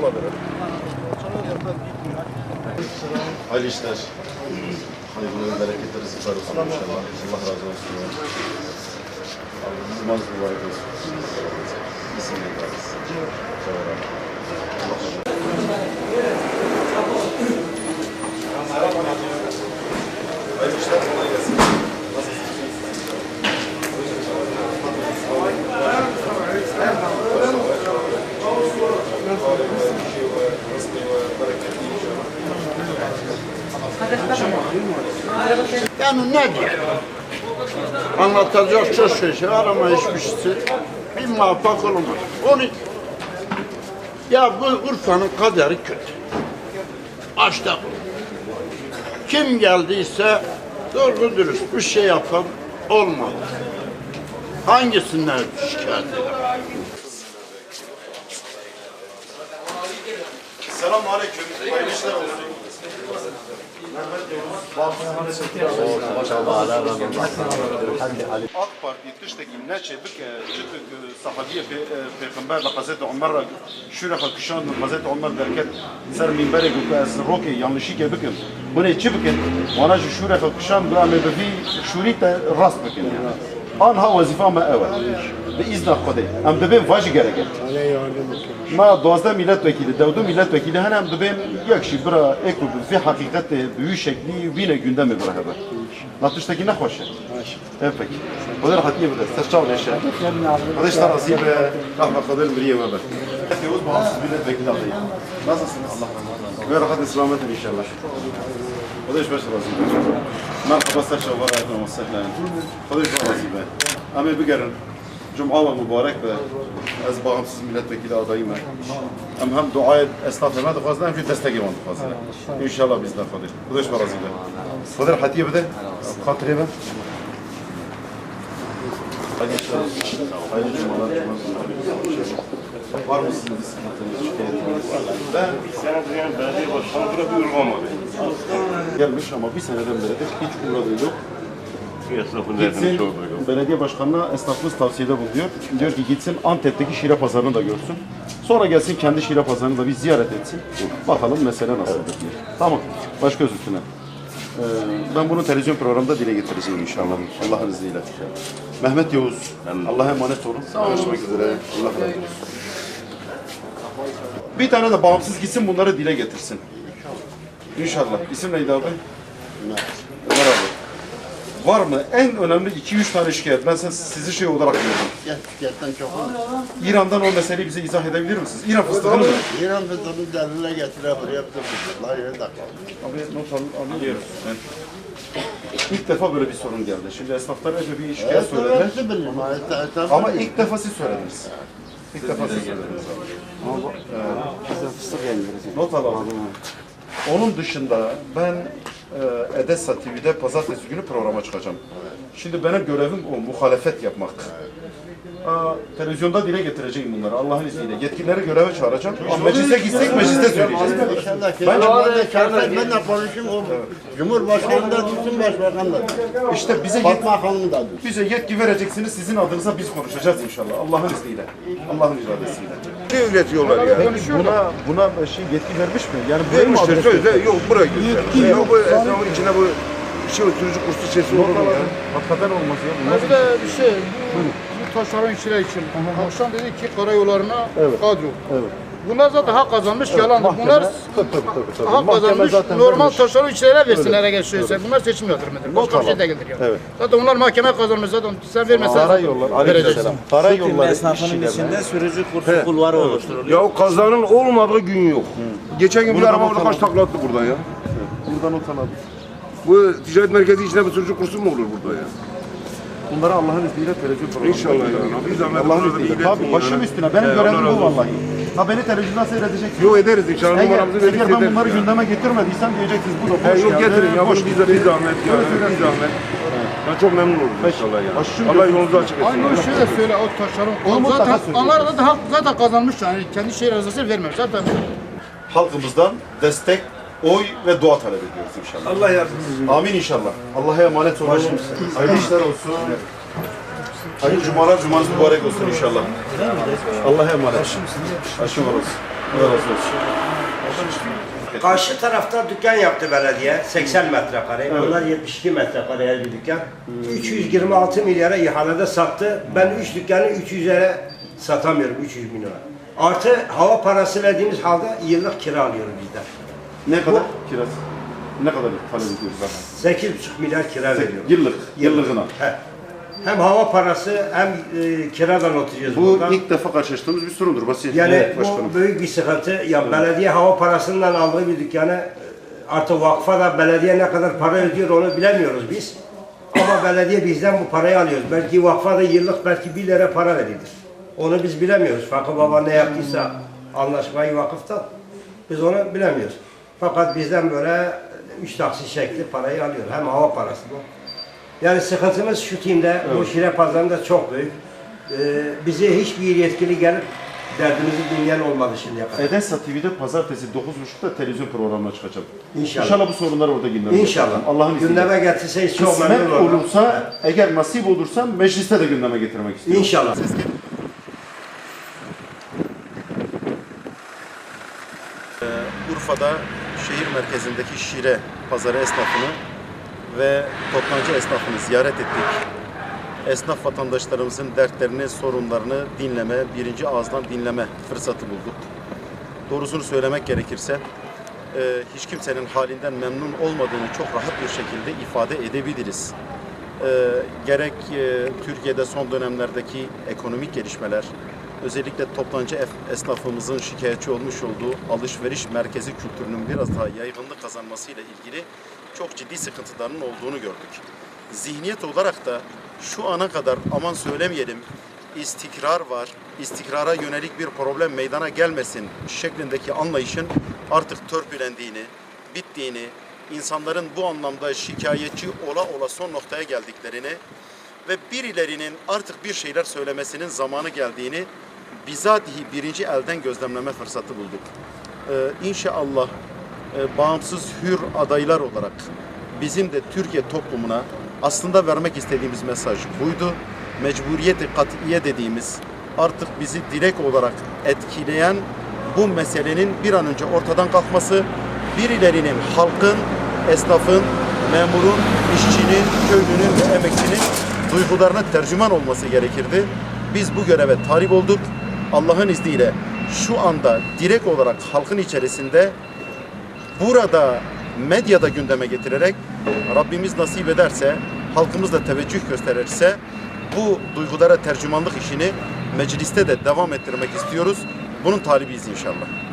mola. Hayırlı işler. Hayırlı bereketleri zıplar olsun inşallah. Allah razı olsun. Allah'ımız mübarek olsun. Bismillahirrahmanirrahim. Allah razı olsun. Yani ne diyelim? Anlatacak çok şey var ama hiçbirisi bir muvaffak olmaz. Onu ya bu Urfa'nın kaderi kötü. Açta. Kim geldiyse doğru dürüst bir şey yapan olmadı. Hangisinden şikayet eder? Selamun Aleyküm. Hayırlı işler olsun. AK Parti tiştekî neçêbik çıtık sahabiye peygamber ve Hazreti Ömer şura kışan Hazreti Ömer derket ser minbere gu ez roke yanlışı ke bikin. Bunu çi bikin? Wana ji şura kışan bu ame bi şuri te rast bikin. yani. An ha vazifa me. Bi izna Xwedê. Em dibin vajî gerek. Ma dozda milletvekili, devdu milletvekili henem dibin yek şi bira ekru bi fi hakikati büyü şekli vine gündemi bira hebe. Natuştaki ne hoş. Evet peki. O da rahat yiyebilir. Ses çal neşe. Hadi işte nasip rahmet kadir miriye ve ben. Yavuz bağımsız milletvekili adayı. Nasılsınız? Allah razı olsun. Ve rahat selametin inşallah. O da iş başı razı Merhaba seçe ve rahmet ve sehlen. O da iş başı razı Ama bir gelin. Cuma ve mübarek ve az bağımsız milletvekili adayım. Hem hem dua et, esnaflarına da fazla hem de destek da fazla. İnşallah biz de kadir. Bu da iş başı razı Kadir hatiye bir de. Kadir ben. Hadi inşallah. Hayırlı cumalar. Var mı sizin bir sıkıntınız, şikayetiniz? Ben Sen diyen belediye başkanı bir uğramadı. gelmiş ama bir seneden beridir hiç uğradığı yok. Esnafın derdini Gitsin belediye başkanına esnafımız tavsiyede bulunuyor. Diyor ki gitsin Antep'teki şire pazarını da görsün. Sonra gelsin kendi şire pazarını da bir ziyaret etsin. Bakalım mesele nasıldır diye. Tamam. Baş göz üstüne. Ee, ben bunu televizyon programında dile getireceğim inşallah. Allah'ın izniyle. Mehmet Yavuz. Allah'a emanet olun. Görüşmek üzere. Allah razı olsun. Bir tane de bağımsız gitsin bunları dile getirsin. İnşallah. İsim neydi abi? Abi. Var mı? En önemli 2-3 tane şikayet. Ben sizi şey olarak görüyorum. Gerçekten çok olur. İran'dan o meseleyi bize izah edebilir misiniz? İran fıstığını mı? İran fıstığını delile getire buraya yaptırmışlar. Yeri de kaldı. Abi not al, alıyoruz. Ben. İlk defa böyle bir sorun geldi. Şimdi esnaflar önce bir şikayet Evet, söylediler. Hepsi Ama ilk defa siz söylediniz. İlk defa siz söylediniz abi. Ama bu- e, not alalım. Onun dışında ben e, Edessa TV'de pazartesi günü programa çıkacağım. Şimdi benim görevim o, muhalefet yapmak. Aa, televizyonda dile getireceğim bunları Allah'ın izniyle. Yetkilileri göreve çağıracağım. Ama meclise gitsek mecliste söyleyeceğiz. Ben- ben de konuşayım o Cumhurbaşkanı da tutsun başbakan da. İşte bize yet- Fatma Hanım da tutsun. bize yetki vereceksiniz. Sizin adınıza biz konuşacağız inşallah. Allah'ın izniyle. Allah'ın iradesiyle. Ne üretiyorlar ya? Buna buna şey yetki vermiş mi? Yani Vermiştir adres- sözde yok buraya göster. Yok bu esnafın içine bu şey sürücü kursu sesi olur mu ya? Hakikaten olmaz ya. Bu Bir de bir şey, bu, bu taşeron işçiler için. Akşam dedi ki karayollarına kadro. Evet. Bunlar zaten hak kazanmış, yalandır. Mahkeme- Bunlar Tabii, tabii, tabii, hak Mahkeme kazanmış, normal vermiş. taşeron işçilere versinler eğer şeyse. Bunlar seçim yatırımıdır. Başka bir şey değildir yani. Evet. Zaten onlar mahkeme kazanmış zaten. Sen vermesen Karayollar, aleykümselam. Karayolları esnafının işçilerine- içinde sürücü kursu kulvarı oluşturuluyor. Ya kazanın olmadığı gün yok. Geçen gün bir araba orada kaç takla attı buradan ya. Buradan not alalım. Bu ticaret merkezi içinde bir sürücü kursu mu olur burada ya? Bunları Allah'ın izniyle televizyon programında İnşallah ya. göstereceğiz. Bir zahmet Allah'ın izniyle. Tabii başım üstüne. Benim görevim bu vallahi. Ha beni televizyondan seyredeceksiniz. Yok ederiz inşallah Eğer, numaramızı verip eğer ben ederiz bunları ya. gündeme getirmediysem diyeceksiniz bu da boş yok getirin ya boş bize bir zahmet ya. Bir zahmet. Ben çok memnun oldum inşallah ya. Başım Allah yolunuzu açık etsin. Aynı o şeyi de söyle o taşeron. Onu zaten, onlar da hak zaten kazanmış yani. Kendi şehir arızası vermemiş. Zaten halkımızdan destek, oy ve dua talep ediyoruz inşallah. Allah yardımcınız. Amin inşallah. Allah'a emanet olun. Hayırlı işler olsun. Hayırlı cumalar, cumanız mübarek olsun inşallah. Allah'a emanet. Aşım olsun. Allah razı olsun. Karşı tarafta dükkan yaptı belediye 80 metrekare. Onlar 72 metrekareye bir dükkan. 326 milyara ihalede sattı. Ben 3 dükkanı 300'e satamıyorum 300 bin lira. Artı hava parası verdiğimiz halde yıllık kira alıyoruz bizden. Ne kadar kirası? Ne kadar talep ediyoruz zaten? 8,5 milyar kira veriyoruz. Yıllık, yıllığına. He. Hem hava parası hem e, kiradan oturuyoruz Bu buradan. ilk defa karşılaştığımız bir sorundur basit. Yani Evet, başkanım. bu büyük bir sıkıntı. Ya belediye hava parasından aldığı bir dükkanı e, artık vakfa da belediye ne kadar para ödüyor onu bilemiyoruz biz. Ama belediye bizden bu parayı alıyoruz. Belki vakfa da yıllık belki 1 lira para verilir. Onu biz bilemiyoruz. Fakir baba ne yaptıysa anlaşmayı vakıftan biz onu bilemiyoruz. Fakat bizden böyle üç taksi şekli parayı alıyor. Hem hava parası bu. Yani sıkıntımız şu timde, bu şire pazarında çok büyük. Ee, bize hiçbir yetkili gelip derdimizi dinleyen olmadı şimdiye kadar. Edessa TV'de pazartesi 9.30'da televizyon programına çıkacağım. İnşallah. İnşallah bu sorunları orada gündeme İnşallah. Allah'ın izniyle. Gündeme getirseyiz çok Kısmet memnun olurum. olursa, eğer nasip olursa mecliste de gündeme getirmek istiyorum. İnşallah. Urfa'da şehir merkezindeki Şire pazarı esnafını ve toptancı esnafını ziyaret ettik. Esnaf vatandaşlarımızın dertlerini, sorunlarını dinleme, birinci ağızdan dinleme fırsatı bulduk. Doğrusunu söylemek gerekirse e, hiç kimsenin halinden memnun olmadığını çok rahat bir şekilde ifade edebiliriz. E, gerek e, Türkiye'de son dönemlerdeki ekonomik gelişmeler, özellikle toptancı esnafımızın şikayetçi olmuş olduğu alışveriş merkezi kültürünün biraz daha yaygınlık kazanmasıyla ilgili çok ciddi sıkıntıların olduğunu gördük. Zihniyet olarak da şu ana kadar aman söylemeyelim istikrar var, istikrara yönelik bir problem meydana gelmesin şeklindeki anlayışın artık törpülendiğini, bittiğini, insanların bu anlamda şikayetçi ola ola son noktaya geldiklerini ve birilerinin artık bir şeyler söylemesinin zamanı geldiğini bizatihi birinci elden gözlemleme fırsatı bulduk. Ee, inşallah e, bağımsız hür adaylar olarak bizim de Türkiye toplumuna aslında vermek istediğimiz mesaj buydu. Mecburiyeti katiye dediğimiz artık bizi direkt olarak etkileyen bu meselenin bir an önce ortadan kalkması, birilerinin halkın, esnafın, memurun, işçinin, köylünün ve emekçinin duygularına tercüman olması gerekirdi. Biz bu göreve talip olduk. Allah'ın izniyle şu anda direkt olarak halkın içerisinde burada medyada gündeme getirerek Rabbimiz nasip ederse, halkımız da teveccüh gösterirse bu duygulara tercümanlık işini mecliste de devam ettirmek istiyoruz. Bunun talibiyiz inşallah.